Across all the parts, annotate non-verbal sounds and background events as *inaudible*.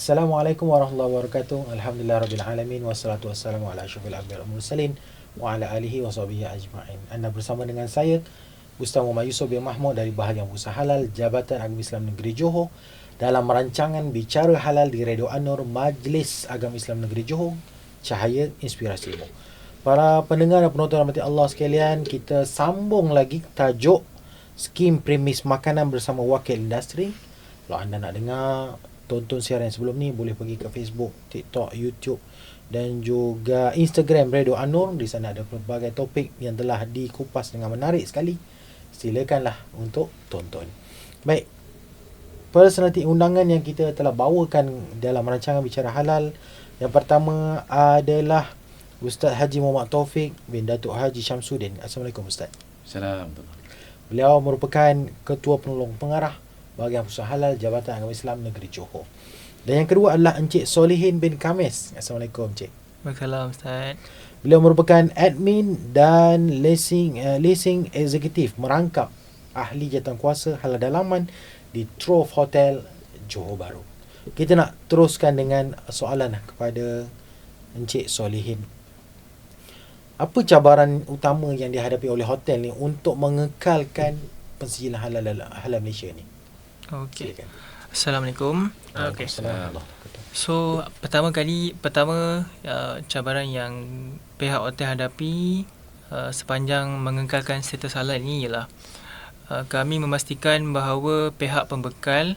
Assalamualaikum warahmatullahi wabarakatuh. Alhamdulillah rabbil alamin wassalatu wassalamu ala asyrafil anbiya'i wal mursalin wa ala alihi wa sahbihi ajma'in. Anda bersama dengan saya Ustaz Muhammad Yusof bin Mahmud dari Bahagian Usaha Halal Jabatan Agama Islam Negeri Johor dalam rancangan Bicara Halal di Radio Anur Majlis Agama Islam Negeri Johor Cahaya Inspirasimu. Para pendengar dan penonton rahmati Allah sekalian, kita sambung lagi tajuk skim premis makanan bersama wakil industri. Kalau anda nak dengar tonton siaran sebelum ni boleh pergi ke Facebook, TikTok, YouTube dan juga Instagram Radio Anur. Di sana ada pelbagai topik yang telah dikupas dengan menarik sekali. Silakanlah untuk tonton. Baik. Personaliti undangan yang kita telah bawakan dalam rancangan bicara halal. Yang pertama adalah Ustaz Haji Muhammad Taufik bin Datuk Haji Syamsuddin. Assalamualaikum Ustaz. Assalamualaikum. Beliau merupakan Ketua Penolong Pengarah Bahagian Halal Jabatan Agama Islam Negeri Johor. Dan yang kedua adalah Encik Solihin bin Kamis. Assalamualaikum Encik. Waalaikumsalam Ustaz. Beliau merupakan admin dan leasing uh, leasing eksekutif merangkap ahli jawatankuasa halal dalaman di Trove Hotel Johor Bahru. Kita nak teruskan dengan soalan kepada Encik Solihin apa cabaran utama yang dihadapi oleh hotel ni untuk mengekalkan pensijilan halal halal Malaysia ni? Okey. Assalamualaikum. Okey. Assalamualaikum. So, pertama kali pertama uh, cabaran yang pihak hotel hadapi uh, sepanjang mengekalkan status halal ini ialah uh, kami memastikan bahawa pihak pembekal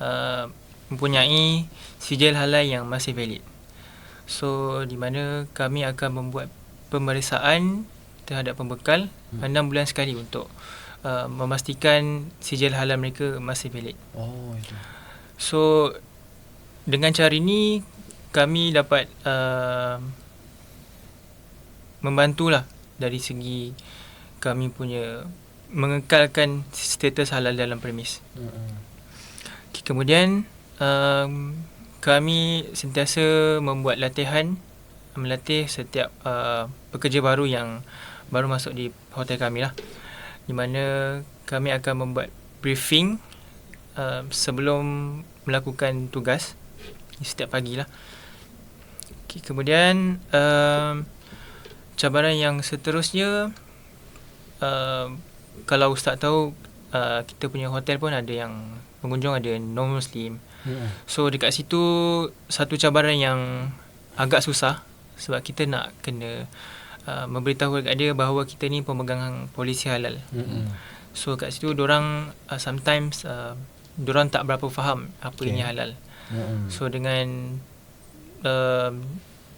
uh, mempunyai sijil halal yang masih valid. So, di mana kami akan membuat pemeriksaan terhadap pembekal hmm. 6 bulan sekali untuk uh, memastikan sijil halal mereka masih valid. Oh, itu. So dengan cara ini kami dapat uh, membantulah dari segi kami punya mengekalkan status halal dalam premis. Hmm. Okay, kemudian um, kami sentiasa membuat latihan melatih setiap uh, pekerja baru yang baru masuk di hotel kami lah di mana kami akan membuat briefing uh, sebelum melakukan tugas setiap pagi lah okay, kemudian uh, cabaran yang seterusnya uh, kalau ustaz tahu uh, kita punya hotel pun ada yang pengunjung ada non muslim Hmm. so dekat situ satu cabaran yang agak susah sebab kita nak kena uh, memberitahu dekat dia bahawa kita ni pemegang polisi halal. Hmm. So kat situ orang uh, sometimes uh, orang tak berapa faham apa Okay. ini halal. Hmm. So dengan uh,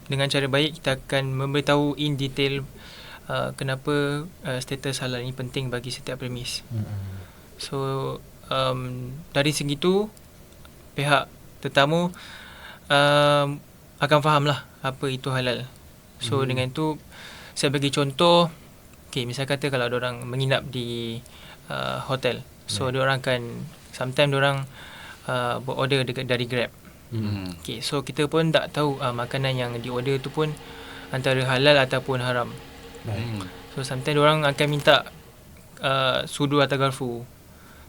dengan cara baik kita akan memberitahu in detail uh, kenapa uh, status halal ini penting bagi setiap premis. Hmm. So um, dari segi tu pihak tetamu um, akan faham lah apa itu halal. So Hmm. hmm. dengan itu saya bagi contoh okay, misal kata kalau orang menginap di uh, hotel. So yeah. orang akan sometimes orang uh, buat order dekat dari Grab. Hmm. Okay, so kita pun tak tahu uh, makanan yang di order tu pun antara halal ataupun haram. Baik. Hmm. So sometimes orang akan minta uh, sudu atau garfu.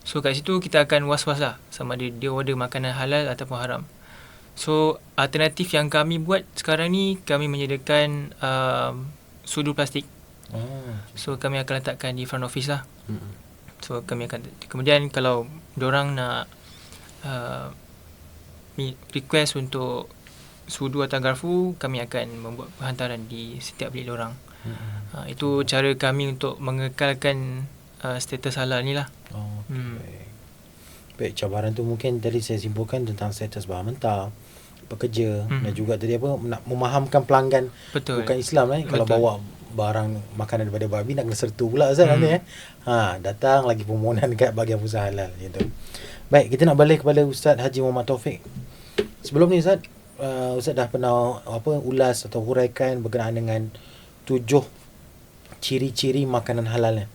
So kat situ kita akan was-was lah sama ada dia order makanan halal ataupun haram. So alternatif yang kami buat sekarang ni kami menyediakan um, sudu plastik. Oh. So kami akan letakkan di front office lah. Hmm. So kami akan kemudian kalau orang nak uh, request untuk sudu atau garfu kami akan membuat hantaran di setiap bilik orang. Hmm. Uh, itu cara kami untuk mengekalkan uh, status halal ni lah. Oh, Hmm. baik. Baik, cabaran tu mungkin tadi saya simpulkan tentang status bahan mentah, pekerja Hmm. dan juga tadi apa nak memahamkan pelanggan Betul. bukan Islam eh kalau bawa barang makanan daripada babi nak kena sertu pula Ustaz Hmm. nanti eh. Ha, datang lagi permohonan dekat bahagian usaha halal gitu. Baik, kita nak balik kepada Ustaz Haji Muhammad Taufik. Sebelum ni Ustaz, uh, Ustaz dah pernah apa ulas atau huraikan berkenaan dengan tujuh ciri-ciri makanan halalnya.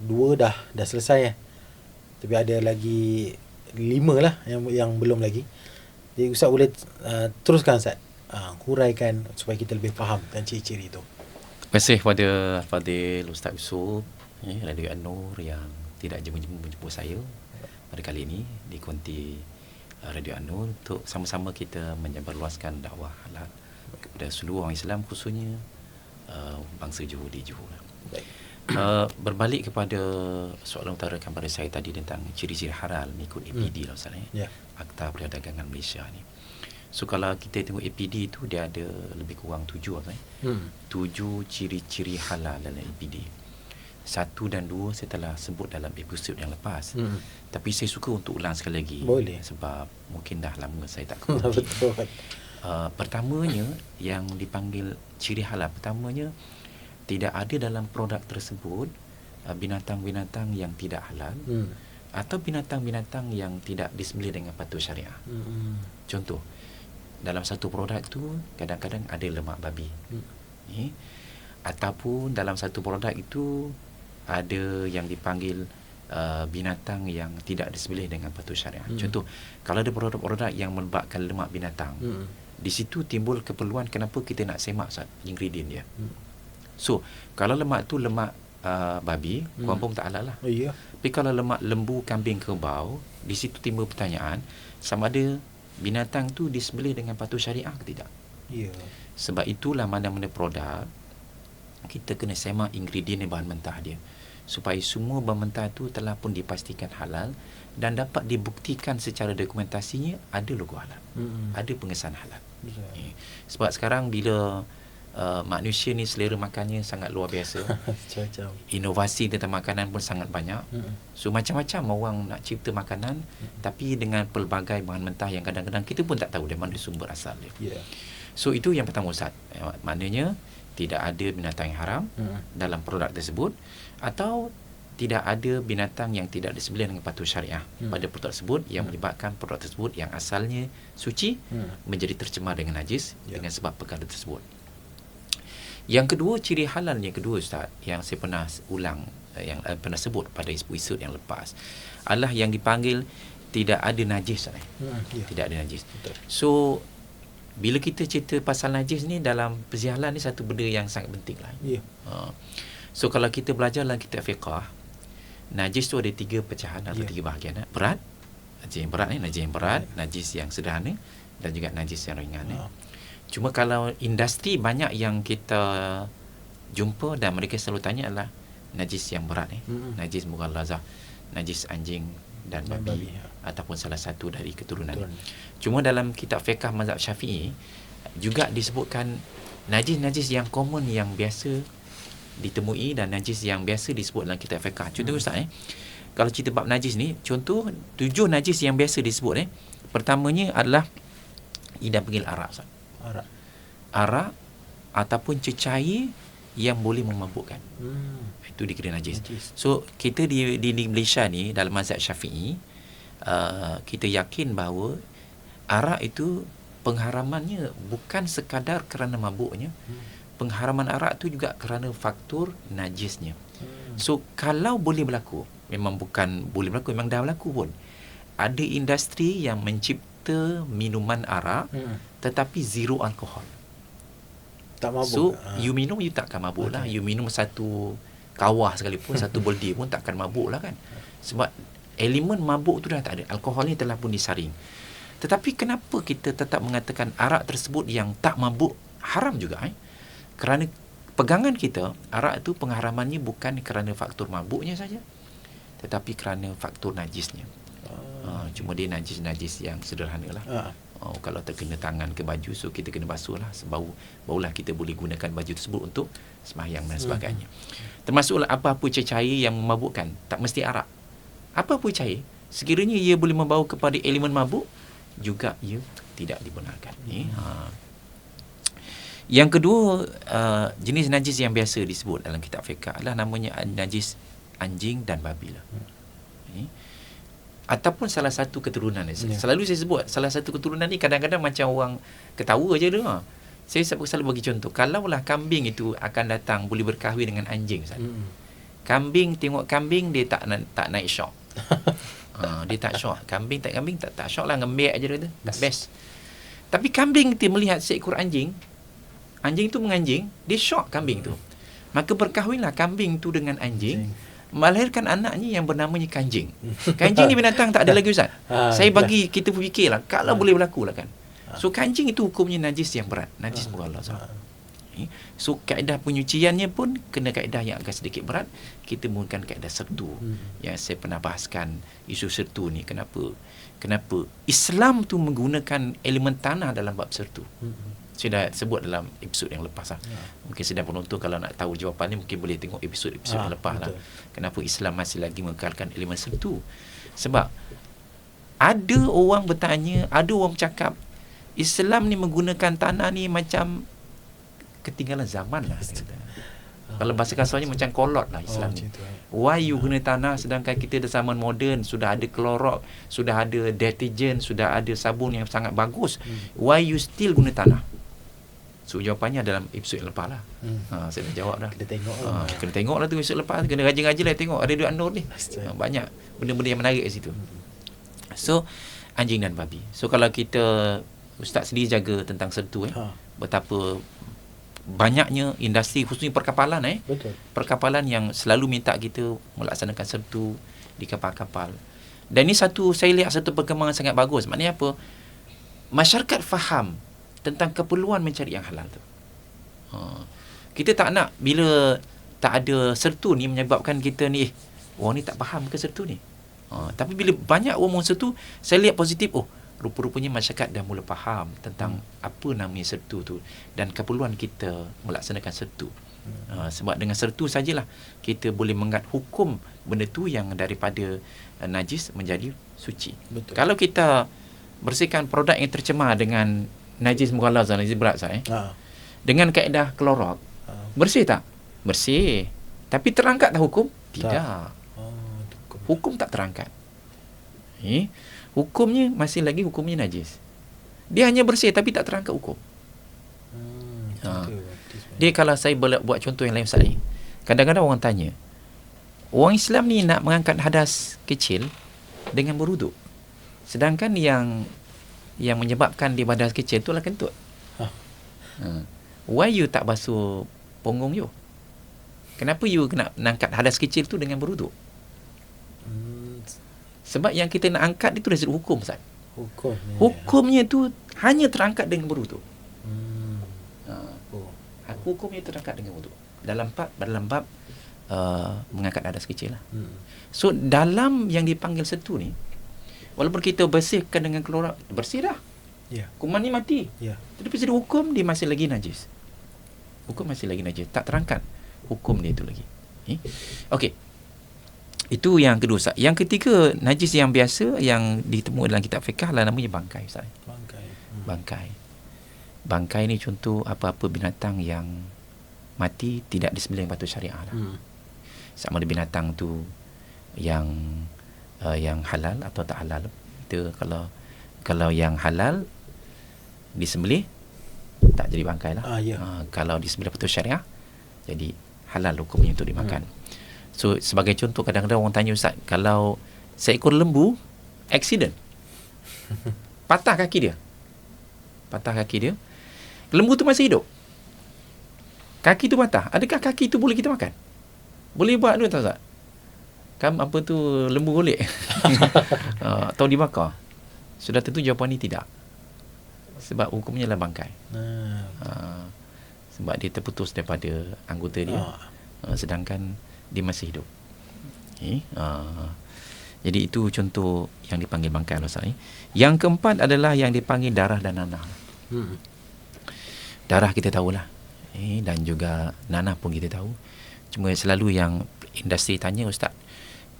Dua dah dah selesai eh. Tapi ada lagi lima lah yang yang belum lagi. Jadi Ustaz boleh uh, teruskan Ustaz. Uh, huraikan supaya kita lebih faham tentang ciri-ciri itu. Terima kasih kepada Fadil Ustaz Yusof eh, Radio An-Nur yang tidak jemput-jemput saya pada kali ini di konti uh, Radio Anur untuk sama-sama kita menyebarluaskan dakwah halal kepada seluruh orang Islam khususnya uh, bangsa Johor di Johor. Baik. Uh, berbalik kepada soalan utara pada saya tadi tentang ciri-ciri halal mengikut APD lah Ustaz eh. Ya. Akta Perdagangan Malaysia ni. So kalau kita tengok APD tu dia ada lebih kurang tujuh apa eh. Hmm. Tujuh ciri-ciri halal dalam APD. Satu dan dua saya telah sebut dalam episod yang lepas. Hmm. Tapi saya suka untuk ulang sekali lagi. Boleh. Sebab mungkin dah lama saya tak *laughs* kongsi. Betul. Uh, pertamanya yang dipanggil ciri halal pertamanya tidak ada dalam produk tersebut uh, binatang-binatang yang tidak halal Hmm. atau binatang-binatang yang tidak disembelih dengan patuh syariah. Hmm. Contoh dalam satu produk tu kadang-kadang ada lemak babi. Hmm. Eh? Ataupun dalam satu produk itu ada yang dipanggil uh, binatang yang tidak disembelih dengan patuh syariah. Hmm. Contoh kalau ada produk-produk yang melibatkan lemak binatang Hmm. di situ timbul keperluan kenapa kita nak semak ingredient dia. Hmm. So, kalau lemak tu lemak uh, babi, Hmm. confirm tak halal lah. Oh, ya. Tapi kalau lemak lembu, kambing, kerbau, di situ timbul pertanyaan sama ada binatang tu disembelih dengan patuh syariah ke tidak. Ya. Sebab itulah mana-mana produk kita kena semak ingredient dan bahan mentah dia supaya semua bahan mentah tu telah pun dipastikan halal dan dapat dibuktikan secara dokumentasinya ada logo halal, Hmm. ada pengesahan halal. Ya. Eh, Sebab sekarang bila uh, manusia ni selera makannya sangat luar biasa, *laughs* Macam-macam. inovasi tentang makanan pun sangat banyak. Hmm. So macam-macam orang nak cipta makanan tapi dengan pelbagai bahan mentah yang kadang-kadang kita pun tak tahu dari mana sumber asal dia. Ya. So itu yang pertama Ustaz. Eh, Maknanya tidak ada binatang yang haram Hmm. dalam produk tersebut atau tidak ada binatang yang tidak disembelih dengan patuh syariah Hmm. pada produk tersebut yang Hmm. melibatkan produk tersebut yang asalnya suci Hmm. menjadi tercemar dengan najis Ya. dengan sebab perkara tersebut. Yang kedua ciri halal yang kedua Ustaz yang saya pernah ulang eh, yang uh, pernah sebut pada episod yang lepas adalah yang dipanggil tidak ada najis Ustaz. eh. Hmm. Ya. Tidak ada najis. Betul. So bila kita cerita pasal najis ni dalam persihalan ni satu benda yang sangat penting lah. Ya. Uh, so kalau kita belajar dalam kitab fiqah najis tu ada tiga pecahan atau Ya. tiga bahagian eh. berat najis yang berat ni najis yang berat najis yang sederhana dan juga najis yang ringan eh. Ha. Cuma kalau industri banyak yang kita jumpa dan mereka selalu tanya adalah najis yang berat ni. Mm-mm. Najis mughallazah, najis anjing dan babi, babi, ya. ataupun salah satu dari keturunan. Betul. Cuma dalam kitab fiqh mazhab Syafi'i juga disebutkan najis-najis yang common yang biasa ditemui dan najis yang biasa disebut dalam kitab fiqh. Contoh Hmm. Ustaz eh. Kalau cerita bab najis ni, contoh tujuh najis yang biasa disebut eh. Pertamanya adalah ida panggil arak Ustaz Arak. arak ataupun cecair yang boleh memabukkan. Hmm. Itu dikira najis. Najis. So kita di di, di Malaysia ni dalam mazhab Syafi'i uh, kita yakin bahawa arak itu pengharamannya bukan sekadar kerana mabuknya. Hmm. Pengharaman arak tu juga kerana faktor najisnya. Hmm. So kalau boleh berlaku, memang bukan boleh berlaku, memang dah berlaku pun. Ada industri yang mencipta minuman arak Hmm. tetapi zero alkohol. Tak mabuk. So Ha. you minum you takkan mabuk lah. Okay. You minum satu kawah sekalipun satu *laughs* boldi pun takkan mabuk lah kan. Sebab elemen mabuk tu dah tak ada. Alkohol ni telah pun disaring. Tetapi kenapa kita tetap mengatakan arak tersebut yang tak mabuk haram juga eh? Kerana pegangan kita arak tu pengharamannya bukan kerana faktor mabuknya saja tetapi kerana faktor najisnya. Ah. Uh, cuma dia najis-najis yang sederhana lah. Ha. Oh, kalau terkena tangan ke baju so kita kena basuh lah sebau barulah kita boleh gunakan baju tersebut untuk sembahyang dan sebagainya. Termasuklah apa-apa cecair yang memabukkan, tak mesti arak. Apa-apa cair, sekiranya ia boleh membawa kepada elemen mabuk, juga ia tidak dibenarkan. Eh, ha. Yang kedua, uh, jenis najis yang biasa disebut dalam kitab fiqh adalah namanya najis anjing dan babi lah. Eh, ataupun salah satu keturunan ni. Ya. Selalu saya sebut salah satu keturunan ni kadang-kadang macam orang ketawa je dengar. Saya selalu selalu bagi contoh. Kalaulah kambing itu akan datang boleh berkahwin dengan anjing Ustaz. Hmm. Kambing tengok kambing dia tak na- tak naik syok. *laughs* ha, dia tak syok. Kambing tak kambing tak tak syok lah ngembek aje dia tu. Tak best. Tapi kambing dia melihat seekor anjing. Anjing tu menganjing, dia syok kambing tu. Maka berkahwinlah kambing tu dengan anjing. Melahirkan anaknya yang bernamanya kanjing. Kanjing ni binatang tak ada lagi Ustaz. *laughs* Ha, Saya bagi kita fikirlah kalau Ha. boleh berlaku lah kan. Ha. So kancing itu hukumnya najis yang berat, najis Ha. mughalladh. Ha. Eh, So kaedah penyuciannya pun kena kaedah yang agak sedikit berat. Kita menggunakan kaedah sertu. Hmm. Yang saya pernah bahaskan isu sertu ni kenapa kenapa Islam tu menggunakan elemen tanah dalam bab sertu. Hmm. Saya dah sebut dalam episod yang lepas lah. Ya. Mungkin sedang penonton kalau nak tahu jawapan ni mungkin boleh tengok episod-episod Ah, yang lepas lah. betul. Kenapa Islam masih lagi mengekalkan elemen sertu? Sebab ada orang bertanya, ada orang bercakap Islam ni menggunakan tanah ni macam ketinggalan zaman lah. kata. Kalau bahasa kasarnya macam kolot lah Islam Oh, ni. eh. Why you guna tanah sedangkan kita dah zaman moden, sudah ada klorok, sudah ada deterjen, sudah ada sabun yang sangat bagus. Hmm. Why you still guna tanah? So jawapannya dalam episod yang lepas lah. Hmm. Ha, saya dah jawab dah. Kita tengok Ha, lah. kena tengok lah tu episod lepas. Kena rajin-rajin lah tengok Radio An-Nur ni. Betul. Ha, banyak benda-benda yang menarik kat situ. Hmm. So anjing dan babi. So kalau kita Ustaz sendiri jaga tentang sertu eh. Ha. Betapa banyaknya industri khususnya perkapalan eh. Betul. Perkapalan yang selalu minta kita melaksanakan sertu di kapal-kapal. Dan ini satu saya lihat satu perkembangan sangat bagus. Maknanya apa? Masyarakat faham tentang keperluan mencari yang halal tu. Ha. Kita tak nak bila tak ada sertu ni menyebabkan kita ni eh, orang ni tak faham ke sertu ni. Ha. Tapi bila banyak orang sertu, saya lihat positif. Oh, rupa-rupanya masyarakat dah mula faham tentang apa namanya sertu tu dan keperluan kita melaksanakan sertu. Uh, sebab dengan sertu sajalah kita boleh mengat hukum benda tu yang daripada uh, najis menjadi suci. Betul. Kalau kita bersihkan produk yang tercemar dengan najis mughalaz dan najis berat saya, eh, Ha. dengan kaedah klorok, Ha. bersih tak? Bersih. Tapi terangkat tak hukum? Tak. Tidak. Oh, tu hukum. Hukum tak terangkat. Eh, hukumnya masih lagi hukumnya najis. Dia hanya bersih tapi tak terangkat hukum. Hmm, Ha. Dia kalau saya boleh buat contoh yang lain Ustaz ni. Kadang-kadang orang tanya, orang Islam ni nak mengangkat hadas kecil dengan beruduk. Sedangkan yang yang menyebabkan dia hadas kecil tu adalah kentut. Ha. Ha. Why you tak basuh punggung you? Kenapa you kena angkat hadas kecil tu dengan beruduk? Hmm, Sebab yang kita nak angkat itu dari hukum Ustaz. hukum. ni. Hukumnya tu hanya terangkat dengan beruduk. Hmm. Ha. Oh. Aku hukumnya terangkat dengan wuduk. Dalam bab dalam bab uh, mengangkat hadas kecil lah. Hmm. So dalam yang dipanggil setu ni walaupun kita bersihkan dengan klorak bersih dah. Ya. Kuman ni mati. Ya. Tetapi secara hukum dia masih lagi najis. Hukum masih lagi najis. Tak terangkat hukum dia itu lagi. Eh? Okey. Itu yang kedua. Yang ketiga najis yang biasa yang ditemui dalam kitab fiqh lah namanya bangkai Ustaz. Bangkai. Hmm. Bangkai. Bangkai ni contoh apa-apa binatang yang mati tidak disembelih patut syariah lah. Hmm. Sama ada binatang tu yang uh, yang halal atau tak halal. Kita kalau kalau yang halal disembelih tak jadi bangkai lah. Ah, ya. Uh, kalau disembelih patut syariah jadi halal hukumnya untuk dimakan. So sebagai contoh kadang-kadang orang tanya ustaz kalau seekor lembu accident *laughs* patah kaki dia. Patah kaki dia. Lembu tu masih hidup. Kaki tu patah. Adakah kaki tu boleh kita makan? Boleh buat tu tak Ustaz? Kan apa tu lembu golek. uh, *laughs* atau dibakar. Sudah tentu jawapan ni tidak. Sebab hukumnya adalah bangkai. Uh, sebab dia terputus daripada anggota dia. Uh, sedangkan dia masih hidup. Okay. Uh, jadi itu contoh yang dipanggil bangkai ni. Yang keempat adalah yang dipanggil darah dan nanah. Hmm. Darah kita tahulah. Eh, dan juga nanah pun kita tahu. Cuma selalu yang industri tanya Ustaz,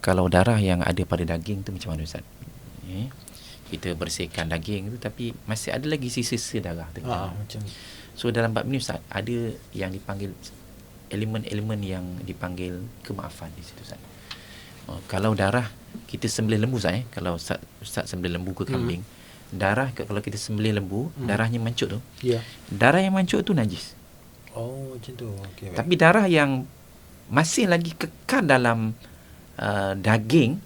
kalau darah yang ada pada daging tu macam mana Ustaz? Eh, kita bersihkan daging tu tapi masih ada lagi sisa-sisa darah tu. Ah, macam So dalam bab ni Ustaz, ada yang dipanggil elemen-elemen yang dipanggil kemaafan di situ Ustaz. Oh, kalau darah kita sembelih lembu Ustaz eh, kalau Ustaz, Ustaz sembelih lembu ke kambing, darah ke- kalau kita sembelih lembu, Hmm. darahnya mancuk tu. ya. Darah yang mancuk tu najis. Oh, macam tu. Baik. Tapi darah yang masih lagi kekal dalam uh, daging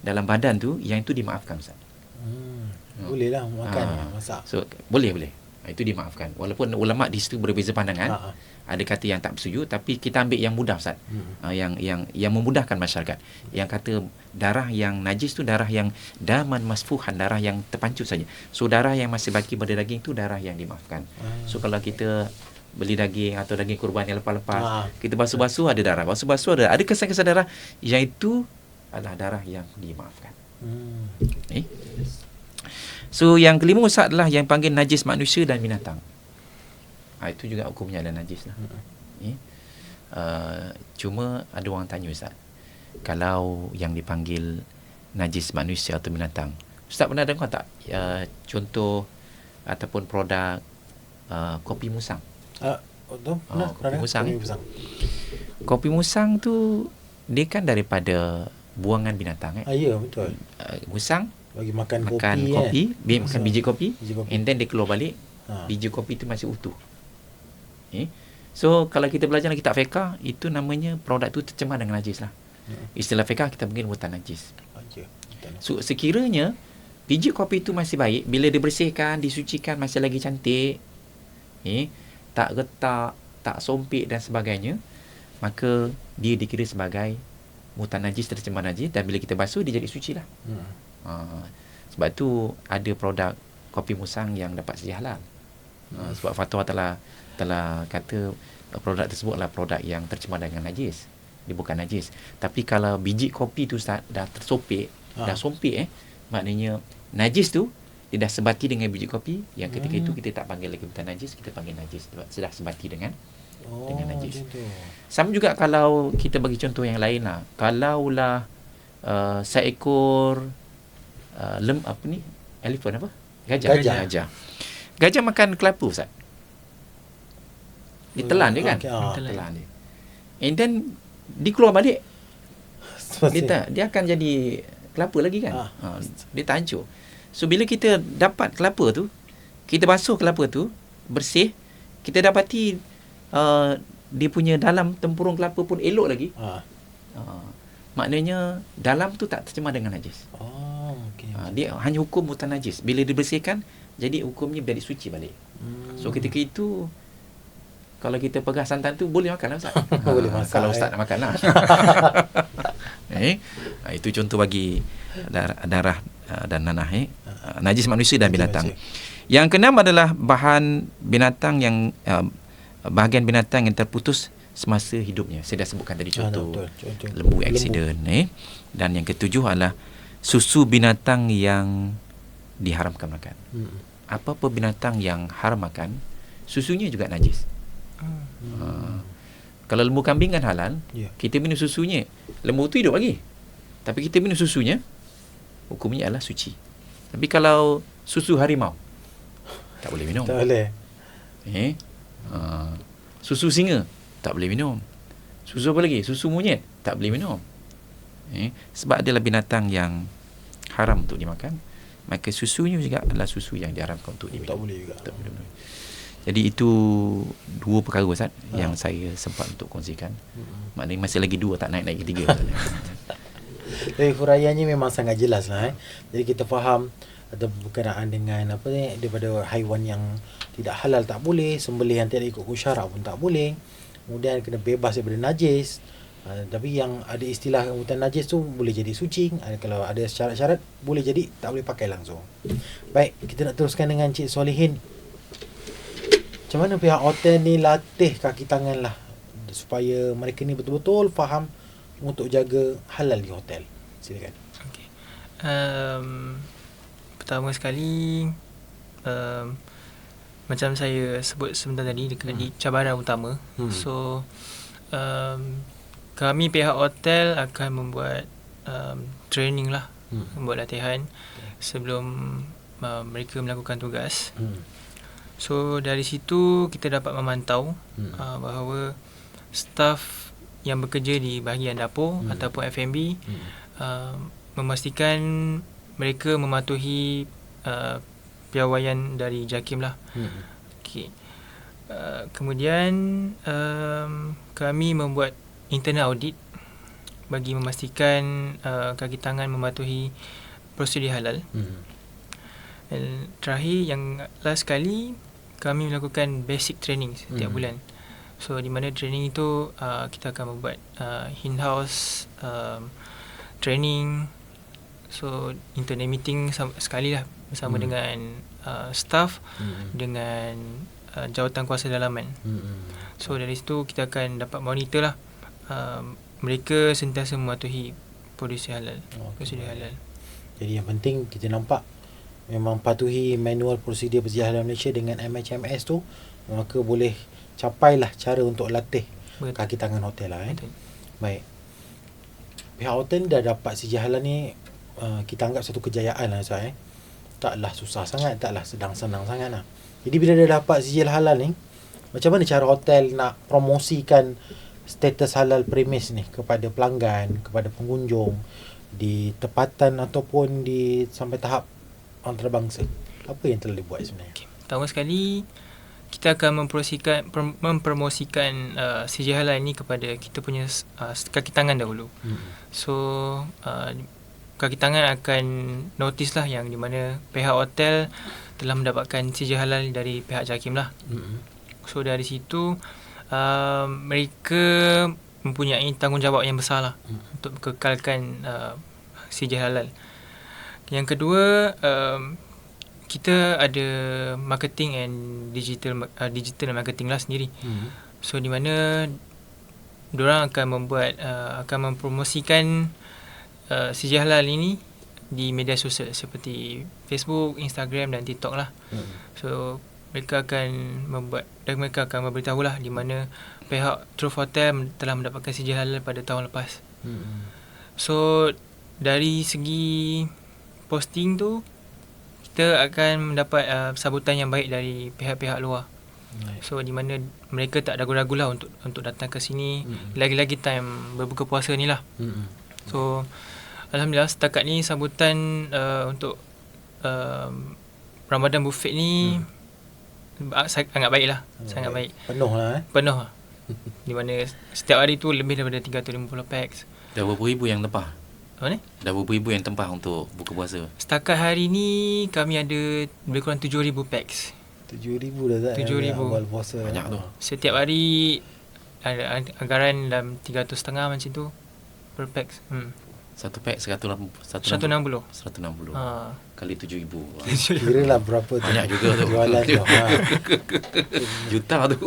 dalam badan tu yang itu dimaafkan Ustaz. hmm. Hmm. boleh lah makan Ah. masak. So boleh boleh. Ah, Itu dimaafkan. Walaupun ulama di situ berbeza pandangan. Ah. ada kata yang tak bersetuju tapi kita ambil yang mudah Ustaz. Hmm. Uh, yang yang yang memudahkan masyarakat. Yang kata darah yang najis tu darah yang daman masfuhan, darah yang terpancut saja. So darah yang masih baki pada daging tu darah yang dimaafkan. Ah. So kalau kita beli daging atau daging kurban yang lepas-lepas, Ah. kita basuh-basuh ada darah. Basuh-basuh ada ada kesan-kesan darah yang itu adalah darah yang dimaafkan. Hmm. Eh? So yang kelima Ustaz adalah yang panggil najis manusia dan binatang. Ha, itu juga hukumnya adalah najis lah. Hmm. Eh? Uh, cuma ada orang tanya Ustaz. Kalau yang dipanggil najis manusia atau binatang. Ustaz pernah dengar tak uh, contoh ataupun produk uh, kopi musang? Ah, oh, tu pernah, kopi musang, kopi eh? musang. Kopi musang tu dia kan daripada buangan binatang eh. Ah, ya betul. Uh, musang Bagi makan, makan kopi, kopi, kan. bi- makan biji kopi, Biji kopi. and then dia keluar balik Ha. biji kopi tu masih utuh. Eh? So kalau kita belajar dalam kitab fiqah itu namanya produk tu tercemar dengan najis lah. Hmm. Istilah fiqah kita panggil mutan najis. Betul. So sekiranya biji kopi tu masih baik bila dibersihkan, disucikan masih lagi cantik, eh, tak retak, tak sompik dan sebagainya, maka dia dikira sebagai mutan najis tercemar najis dan bila kita basuh dia jadi suci lah. Hmm. Ha, sebab tu ada produk kopi musang yang dapat sedia halal. Ha, sebab fatwa telah telah kata uh, produk tersebut adalah produk yang tercemar dengan najis. Dia bukan najis. Tapi kalau biji kopi tu Ustaz dah tersopik, Ha. dah sompik eh, maknanya najis tu dia dah sebati dengan biji kopi yang ketika Hmm. itu kita tak panggil lagi bukan najis, kita panggil najis sebab sudah sebati dengan Oh, Dengan najis. macam tu. sama juga kalau kita bagi contoh yang lain lah. Kalaulah uh, seekor uh, lem apa ni? Elephant apa? Gajah. Gajah. Gajah. Gajah makan kelapa Ustaz. Dia telan dia kan? Okay, ah. Telan. Telan dia. And then dia keluar balik. *laughs* Dia tak dia akan jadi kelapa lagi kan? Ah. Ha, dia tak hancur. So bila kita dapat kelapa tu, kita basuh kelapa tu, bersih, kita dapati uh, dia punya dalam tempurung kelapa pun elok lagi. Ah. Uh, maknanya dalam tu tak tercemar dengan najis. Oh, okey. Uh, dia hanya hukum mutan najis. Bila dibersihkan, jadi hukumnya jadi suci balik. Hmm. So ketika itu kalau kita pegang santan tu boleh makan lah Ustaz. *laughs* Boleh Ah, masak, Kalau eh. Ustaz nak makan lah. *laughs* eh, ah, itu contoh bagi darah, darah ah, dan nanah eh. Ah, Najis manusia dan binatang. Yang keenam adalah bahan binatang yang uh, bahagian binatang yang terputus semasa hidupnya. Saya dah sebutkan tadi Ah, contoh betul. Contoh. lembu accident eh. Dan yang ketujuh adalah susu binatang yang diharamkan makan. Hmm. Apa-apa binatang yang haram makan, susunya juga najis. Hmm. Ha. Kalau lembu kambing kan halal, Ya. kita minum susunya. Lembu tu hidup lagi. Tapi kita minum susunya, hukumnya adalah suci. Tapi kalau susu harimau, tak boleh minum. Tak boleh. Eh? Ha. Susu singa, tak boleh minum. Susu apa lagi? Susu monyet, tak boleh minum. Eh? Sebab adalah binatang yang haram untuk dimakan. Maka susunya juga adalah susu yang diharamkan untuk diminum. Tak boleh juga. Tak boleh minum. Jadi itu dua perkara Ustaz Ha. yang saya sempat untuk kongsikan. Hmm. Maknanya masih lagi dua tak naik naik ketiga. *laughs* Tapi huraiannya memang sangat jelas lah eh. Jadi kita faham ada berkenaan dengan apa ni daripada haiwan yang tidak halal tak boleh, sembelih yang tidak ikut syarak pun tak boleh. Kemudian kena bebas daripada najis. Uh, tapi yang ada istilah hutan najis tu boleh jadi suci. Uh, kalau ada syarat-syarat boleh jadi tak boleh pakai langsung. Baik, kita nak teruskan dengan Cik Solihin. Macam mana pihak hotel ni latih kaki tangan lah supaya mereka ni betul-betul faham untuk jaga halal di hotel. Silakan. Okay. Um, pertama sekali um, macam saya sebut sebentar tadi dekat Hmm. di cabaran utama. Hmm. So um, kami pihak hotel akan membuat um, training lah, Hmm. membuat latihan sebelum uh, mereka melakukan tugas. Hmm. So dari situ kita dapat memantau Hmm. uh, bahawa staf yang bekerja di bahagian dapur Hmm. ataupun F&B Hmm. uh, memastikan mereka mematuhi uh, piawaian dari JAKIM lah. Hmm. Okay. Uh, kemudian um, kami membuat internal audit bagi memastikan uh, kaki tangan mematuhi prosedur halal. Hmm. Dan terakhir yang last kali kami melakukan basic training setiap Hmm. bulan So di mana training itu uh, kita akan membuat uh, in-house um, training. So internet meeting sekali lah bersama Hmm. dengan uh, staff Hmm. dengan uh, jawatan kuasa dalaman. Hmm. So dari situ kita akan dapat monitor lah uh, mereka sentiasa mematuhi polisi halal. Okey, Prosedur baik. halal. Jadi yang penting kita nampak memang patuhi manual prosedur perjalanan Malaysia dengan MHMS tu maka boleh capailah cara untuk latih Betul. kaki tangan hotel lah eh. Betul. Baik. Pihak hotel dah dapat sijil halal ni uh, kita anggap satu kejayaan lah Ustaz eh. Taklah susah sangat, taklah sedang-senang sangat lah. Jadi bila dah dapat sijil halal ni, macam mana cara hotel nak promosikan status halal premis ni kepada pelanggan, kepada pengunjung di tempatan ataupun di sampai tahap antarabangsa? Apa yang telah dibuat sebenarnya? Okay. Pertama sekali kita akan mempromosikan prom- mempromosikan uh, sijil halal ini kepada kita punya uh, kaki tangan dahulu. Hmm. So uh, kaki tangan akan notice lah yang di mana pihak hotel telah mendapatkan sijil halal dari pihak JAKIM lah. Hmm. So dari situ uh, mereka mempunyai tanggungjawab yang besar lah Hmm. untuk kekalkan uh, sijil halal. Yang kedua um, kita ada marketing and digital uh, digital marketing lah sendiri. Hmm. So di mana diorang akan membuat uh, akan mempromosikan uh, sijil halal ini di media sosial seperti Facebook, Instagram dan TikTok lah. Hmm. So mereka akan membuat dan mereka akan memberitahulah di mana pihak Truth Hotel telah mendapatkan sijil halal pada tahun lepas. Hmm. So dari segi posting tu kita akan mendapat uh, sambutan yang baik dari pihak-pihak luar. So di mana mereka tak ragu-ragu lah untuk untuk datang ke sini Mm-mm. lagi-lagi time berbuka puasa ni lah. Hmm. So alhamdulillah setakat ni sambutan uh, untuk uh, Ramadan buffet ni hmm. sangat baik lah, sangat baik. Penuh lah eh. Penuh lah. *laughs* di mana setiap hari tu lebih daripada 350 pax. Dah berapa ribu yang tempah? Apa ni? Dah berapa ribu yang tempah untuk buka puasa? Setakat hari ni kami ada lebih kurang 7000 pax. Tujuh ribu dah tak? 7,000. Awal puasa. Banyak tu. Setiap hari ada anggaran dalam 300 setengah macam tu per pax. Hmm. Satu pack 160. 160. 160. Ha. Kali tujuh ribu. Kira lah berapa tu. Banyak juga tu. Jualan tu. Ha. *laughs* Juta tu.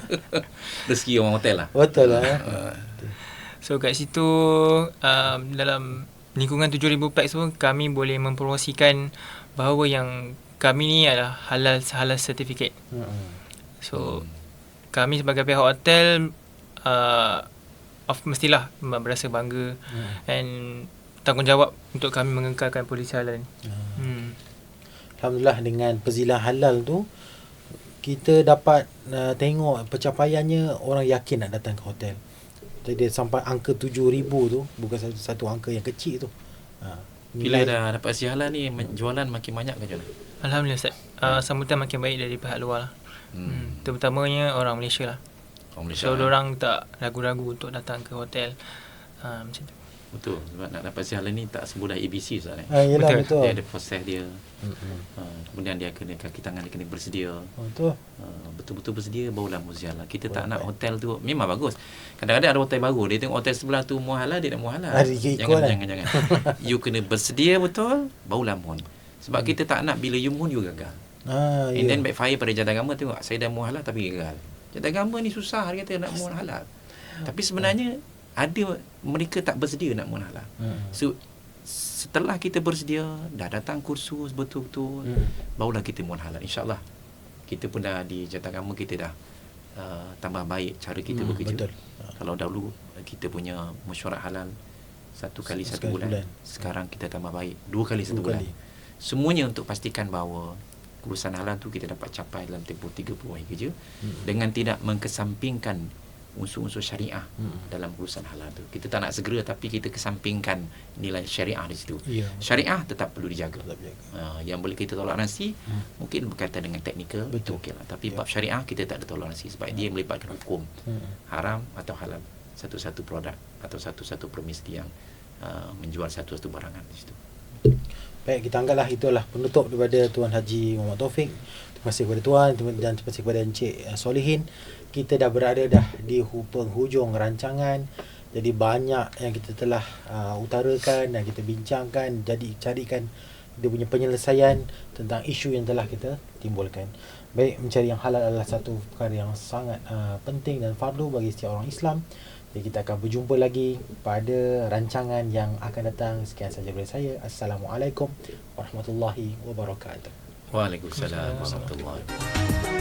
*laughs* Rezeki orang hotel lah. Betul lah eh. So kat situ um, dalam lingkungan 7000 pax tu kami boleh mempromosikan bahawa yang kami ni adalah halal halal certificate. Hmm. So kami sebagai pihak hotel uh, of mestilah berasa bangga Hmm. and tanggungjawab untuk kami mengekalkan polisi halal ni. Hmm. Hmm. Alhamdulillah dengan pezilah halal tu kita dapat uh, tengok pencapaiannya orang yakin nak datang ke hotel. Jadi dia sampai angka 7000 tu bukan satu, satu angka yang kecil tu. Ha. bila dah dapat sialan ni jualan makin banyak ke mana? Alhamdulillah Ustaz. Uh, sambutan makin baik dari pihak luar lah. Hmm. Hmm. Terutamanya orang Malaysia lah. Orang Malaysia. So, lah. orang tak ragu-ragu untuk datang ke hotel. Uh, macam tu. Betul. Sebab nak dapat sialan ni tak semudah ABC Ustaz. Eh? Ha, yelah Betul. betul. Dia ada proses dia. Hmm. Uh, kemudian dia kena kaki tangan dia kena bersedia. Oh, tu. Uh, betul-betul bersedia barulah muzialah. Kita tak Boleh. nak hotel tu memang bagus. Kadang-kadang ada hotel baru dia tengok hotel sebelah tu muahala dia nak muahala. Ah, dia ikut jangan, lah. jangan jangan *laughs* You kena bersedia betul barulah mohon. Sebab kita tak nak bila you mohon you gagal. Ha, And ya. then backfire pada jadang agama tengok saya dah muahala tapi gagal. Jadang agama ni susah dia kata nak mohon halal. Tapi sebenarnya ada mereka tak bersedia nak mohon halal. Hmm. So setelah kita bersedia dah datang kursus betul-betul Hmm. barulah kita mohon halal insyaallah kita pun dah di jatah agama kita dah uh, tambah baik cara kita Hmm, bekerja betul. Ha. kalau dahulu uh, kita punya mesyuarat halal satu kali Se- satu bulan. bulan. sekarang kita tambah baik dua kali satu bulan semuanya untuk pastikan bahawa urusan halal tu kita dapat capai dalam tempoh 30 hari kerja Hmm. dengan tidak mengkesampingkan unsur-unsur syariah Hmm. dalam urusan halal tu. Kita tak nak segera tapi kita kesampingkan nilai syariah di situ. Ya. Syariah tetap perlu dijaga. Tetap jaga. Uh, yang boleh kita toleransi Hmm. mungkin berkaitan dengan teknikal Betul. itu okey lah. Tapi Ya. bab syariah kita tak ada toleransi sebab dia melibatkan hukum Hmm. haram atau halal satu-satu produk atau satu-satu permisi yang uh, menjual satu-satu barangan di situ. Baik, kita anggaplah itulah penutup daripada Tuan Haji Muhammad Taufik. Terima kasih kepada Tuan dan terima kasih kepada Encik uh, Solihin. Kita dah berada dah di hu- penghujung rancangan. Jadi banyak yang kita telah uh, utarakan dan kita bincangkan jadi carikan dia punya penyelesaian tentang isu yang telah kita timbulkan. Baik, mencari yang halal adalah satu perkara yang sangat uh, penting dan fardu bagi setiap orang Islam. Jadi kita akan berjumpa lagi pada rancangan yang akan datang. Sekian saja dari saya. Assalamualaikum warahmatullahi wabarakatuh. Waalaikumsalam warahmatullahi wabarakatuh.